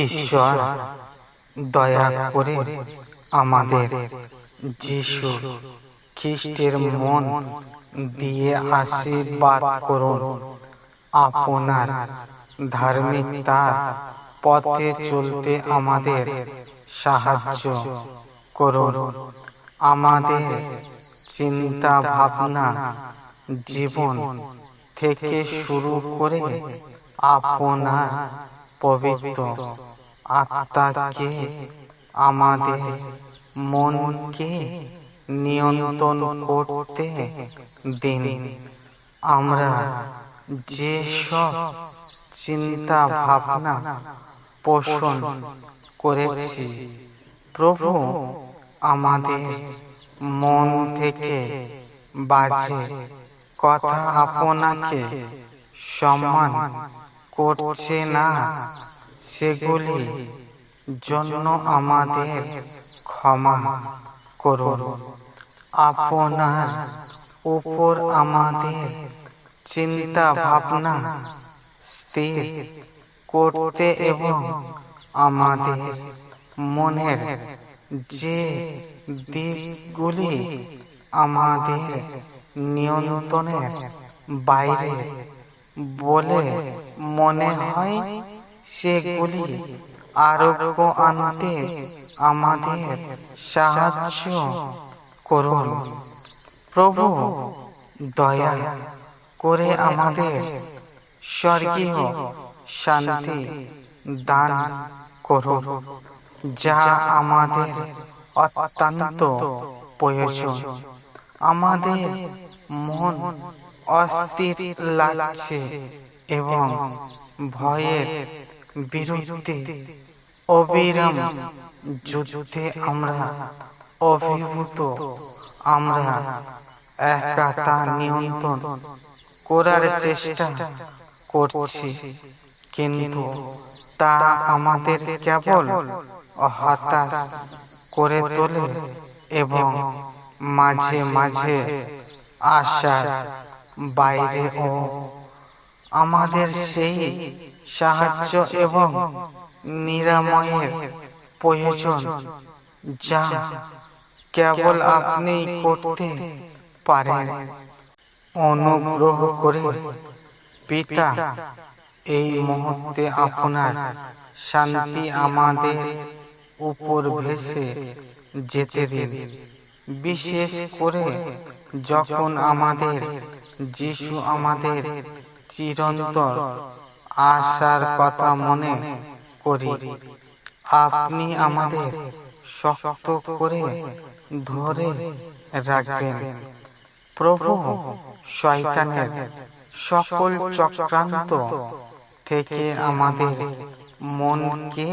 ঈশ্বর, দয়া করে আমাদের যিশু খ্রিস্টের মন দিয়ে আশীর্বাদ করুন। আপনার ধার্মিকতার পথে চলতে আমাদের সাহায্য করুন। আমাদের চিন্তা ভাবনা জীবন থেকে শুরু করে আপনার পবিত্র আত্মাকে, আমাদের মনকে নিয়ন্ত্রণ করতে দিন। আমরা যে সব চিন্তা ভাবনা পোষণ করেছি, প্রভু আমাদের মন থেকে বাজে কথা আপনাকে সম্মান করছে না, সেগুলি জন্য আমাদের ক্ষমা করুন। আপনার উপর আমাদের চিন্তা ভাবনা স্থির করতে এবং আমাদের মনের যে দিকগুলি আমাদের নিয়ন্ত্রণের বাইরে বলে মনে হয় সেগুলি আরোগ্য আনতে আমাদের সাহায্য করুন। প্রভু, দয়া করে আমাদের স্বর্গীয় শান্তি দান করুন, যা আমাদের অত্যন্ত প্রয়োজন। আমাদের মন অস্থির লাগছে এবং ভয়ের বিরুদ্ধে অবিরাম যুদ্ধে আমরা অভিভূত। আমরা একাতা নিয়ন্ত্রণ করার চেষ্টা করছি, কিন্তু তা আমাদের কেবল হতাশ করে তোলে এবং মাঝে মাঝে আশার বাইরে ও আমাদের সেই সাহায্য এবং নিরাময়ের প্রয়োজন যা কেবল আপনি করতে পারেন। অনুগ্রহ করে পিতা এই মুহূর্তে আপনার শান্তি আমাদের উপর ভেসে যেতে দিন। বিশেষ করে যখন আমাদের যিশু আমাদের চিরন্তর আশার কথা মনে করি। আপনি আমাদের শক্ত করে ধরে রাখবেন। প্রভু শয়তানের সকল চক্রান্ত থেকে আমাদের মনকে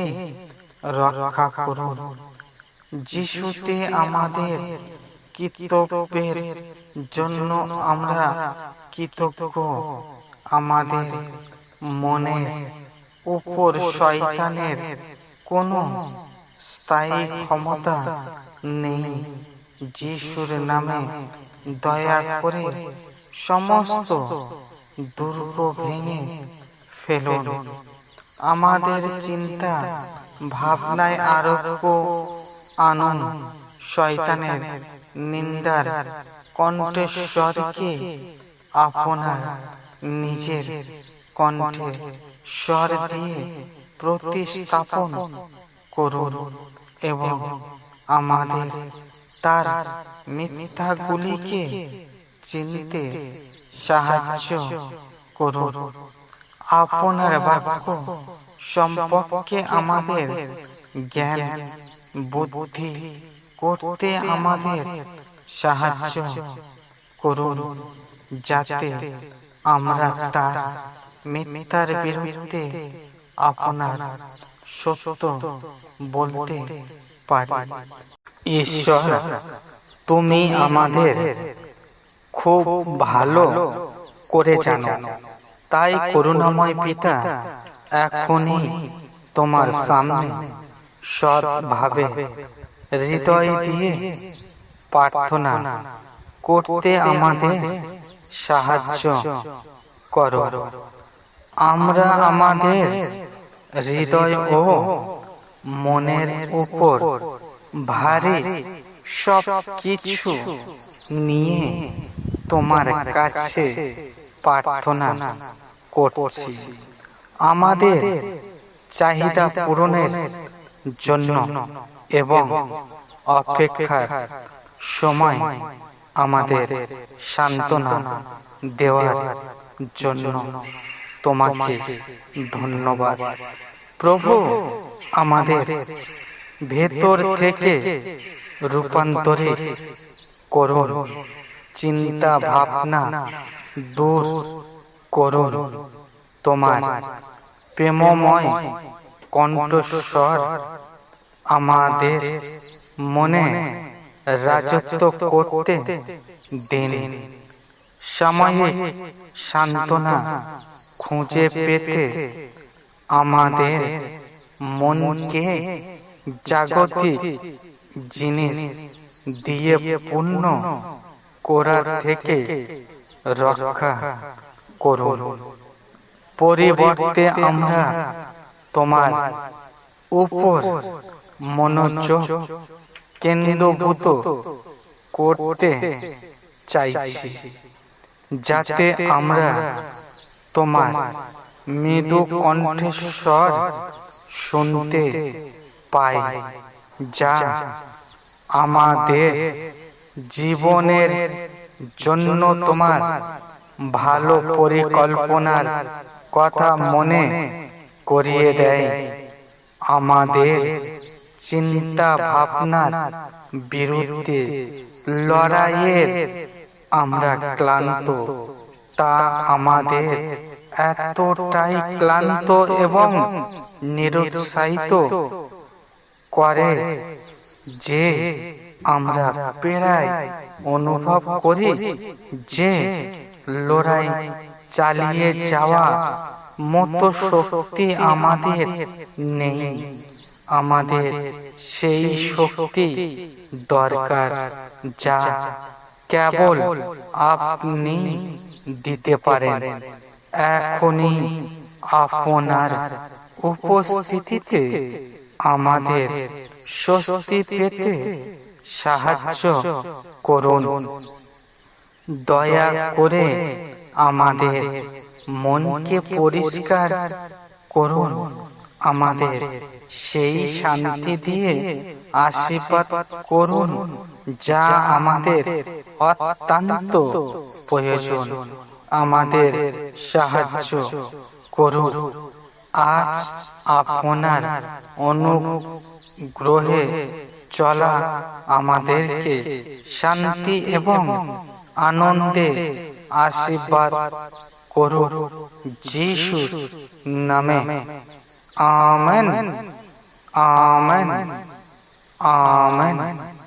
রক্ষা করুন। যিশুতে আমাদের কৃতজ্ঞের জন্য আমরা কৃতজ্ঞ। আমাদের মনে উপর শয়তানের কোনো স্থায়ী ক্ষমতা নেই। যিশুর নামে দয়া করে সমস্ত দুর্গ ভেঙে ফেলুন আমাদের চিন্তা, ভাবনায় আরোগ্য আনুন শয়তানের নিন্দার কণ্ঠস্বরকে আপনার নিজের কণ্ঠে স্বর দিয়ে প্রতিস্থাপন করুন এবং আমাদের তার মিথ্যাগুলিকে চিনতে সাহায্য করুন। আপনার বাক্য সম্পর্কে আমাদের জ্ঞান, বুদ্ধি করতে আমাদের সাহায্য করুন যাতে আমরা তার মিথ্যার বিরুদ্ধে আপনার সত্য বলতে পারি। ঈশ্বর, তুমি আমাদের খুব ভালো করে জানো। তাই করুণাময় পিতা, এখনই তোমার সামনে সৎভাবে হৃদয় দিয়ে প্রার্থনা করতে আমাদের সাহায্য করো। আমরা আমাদের হৃদয় ও মনের উপর ভারী সব কিছু নিয়ে তোমার কাছে প্রার্থনা করছি। আমাদের চাহিদা পূরণের জন্য এবং অপেক্ষার সময় আমাদের সান্ত্বনা দেওয়ার জন্য তোমাকে ধন্যবাদ। প্রভু আমাদের ভেতর থেকে রূপান্তরিত করুন। চিন্তা ভাবনা দূর করুন। তোমার প্রেমময় কণ্ঠস্বর আমাদের মনে রাজত্ব করতে দিন। সাময়িক সান্ত্বনা খুঁজে পেতে আমাদের মনকে জাগতিক জিনিস দিয়ে পূর্ণ করা থেকে রক্ষা করুন। পরিবর্তে আমরা তোমার উপর মনোযোগ কেন্দ্রভূত করতে চাইছি, যাতে আমরা তোমার মৃদু কণ্ঠস্বর শুনতে পাই, যা আমাদের জীবনের জন্য তোমার ভালো পরিকল্পনার কথা মনে করিয়ে দেয়, আমাদের চিন্তা ভাবনার বিরুদ্ধে লড়াইয়ের আমরা ক্লান্ত। তা আমাদের এতটাই ক্লান্ত এবং নিরুৎসাহিত করে যে আমরা প্রায় অনুভব করি যে লড়াই চালিয়ে যাওয়া মতো শক্তি আমাদের নেই। আমাদের সেই শক্তি দরকার যা কেবল আপনি দিতে পারেন। এখনই আপনার উপস্থিতিতে আমাদের স্বস্তি পেতে সাহায্য করুন। দয়া করে আমাদের মনকে পরিষ্কার করুন। আমাদের সেই শান্তি দিয়ে আশীর্বাদ করুন যা আমাদের অত্যন্ত প্রয়োজন। আমাদের সাহায্য করুন। আজ আপনার অনুগ্রহে চলা আমাদেরকে শান্তি এবং আনন্দে আশীর্বাদ করুন। যিশুর নামে। আমেন। Amen. Amen. Amen.